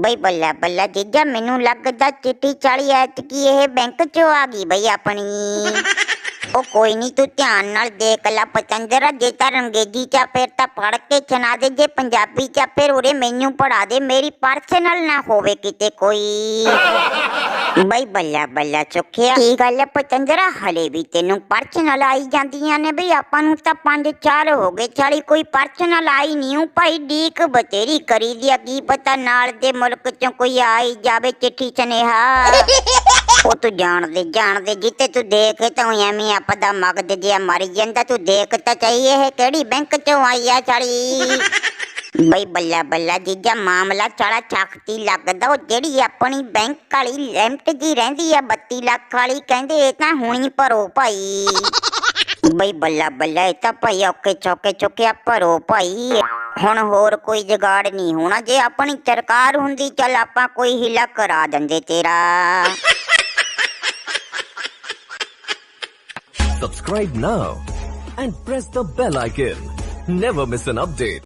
ਬਈ ਬੱਲਾ ਬੱਲਾ ਜੀਜਾ ਮੈਨੂੰ ਲੱਗਦਾ ਚਿੱਟੀ ਚਾਲੀ ਐਤਕੀ ਇਹ ਬੈਂਕ ਚੋਂ ਆ ਗਈ ਬਈ ਆਪਣੀ। ਉਹ ਕੋਈ ਨਹੀਂ ਤੂੰ ਧਿਆਨ ਨਾਲ ਦੇਖ ਲੈ ਪਤੰਜਰਾ ਜੇ ਤਾਂ ਅੰਗਰੇਜ਼ੀ ਚ ਆ, ਫਿਰ ਤਾਂ ਪੜ ਕੇ ਚਨਾ ਦੇ ਜੇ ਪੰਜਾਬੀ ਚ ਆ, ਫਿਰ ਉਰੇ ਮੈਨੂੰ ਪੜਾ ਦੇ ਮੇਰੀ ਪਰਸਨਲ ਨਾ ਹੋਵੇ ਕਿਤੇ ਕੋਈ। ਬਈ ਬੱਲਾ ਬੱਲਾ ਚੁੱਕਿਆ। ਕੀ ਗੱਲ ਹੈ ਪਤੰਜਰਾ? ਹਲੇ ਵੀ ਤੈਨੂੰ ਪਰਸਨਲ ਆਈ ਜਾਂਦੀਆਂ ਨੇ ਬਈ। ਆਪਾਂ ਨੂੰ ਤਾਂ ਪੰਜ ਚਾਰ ਹੋ ਗਏ। ਚਾਲੀ ਕੋਈ ਪਰਸਨਲ ਆਈ ਨਹੀਂ ਹੂੰ। ਭਾਈ ਡੀਕ ਬਤੇਰੀ ਕਰੀ ਦਿਆ ਕੀ ਪਤਾ ਨਾਲ ਦੇ ਮੁਲਕ ਚੋਂ ਕੋਈ ਆਈ ਜਾਵੇ ਚਿੱਠੀ ਸੁਨੇਹਾ। ਉਹ ਤੂੰ ਜਾਣਦੇ ਜਾਣਦੇ। ਜਿੱਤੇ ਤੂੰ ਦੇਖ ਤਾਂ ਐਵੇਂ ਆਪਦਾ ਮਗਦ ਜਿਆ ਮਰ ਜਾਂਦਾ। ਤੂੰ ਦੇਖ ਤਾਂ ਚਾਹੀ ਇਹ ਕਿਹੜੀ ਬੈਂਕ ਚੋਂ ਆਈ ਆ ਚਾਲੀ ਬਈ ਬੱਲਾ ਬੱਲਾ ਜੀਜਾ, ਮਾਮਲਾ ਚਾਲਾ ਚੱਕਤੀ ਲੱਗਦਾ। ਉਹ ਜਿਹੜੀ ਆਪਣੀ ਬੈਂਕ ਵਾਲੀ ਲਿਮਟ ਜੀ ਰਹਿੰਦੀ ਆ 32 ਲੱਖ ਵਾਲੀ, ਕਹਿੰਦੇ ਇਹ ਤਾਂ ਹੁਣੀ ਭਰੋ ਭਾਈ। ਬਈ ਬੱਲਾ ਬੱਲਾ, ਇਹ ਤਾਂ ਭਾਈ ਔਕੇ ਚੌਕੇ ਚੁੱਕਿਆ ਭਰੋ ਭਾਈ। ਹੁਣ ਹੋਰ ਕੋਈ ਜਗਾੜ ਨਹੀਂ ਹੋਣਾ। ਜੇ ਆਪਣੀ ਸਰਕਾਰ ਹੁੰਦੀ, ਚੱਲ ਆਪਾਂ ਕੋਈ ਹਿਲਾ ਕਰਾ ਦਿੰਦੇ ਤੇਰਾ। Subscribe now and press the bell icon. Never miss an update.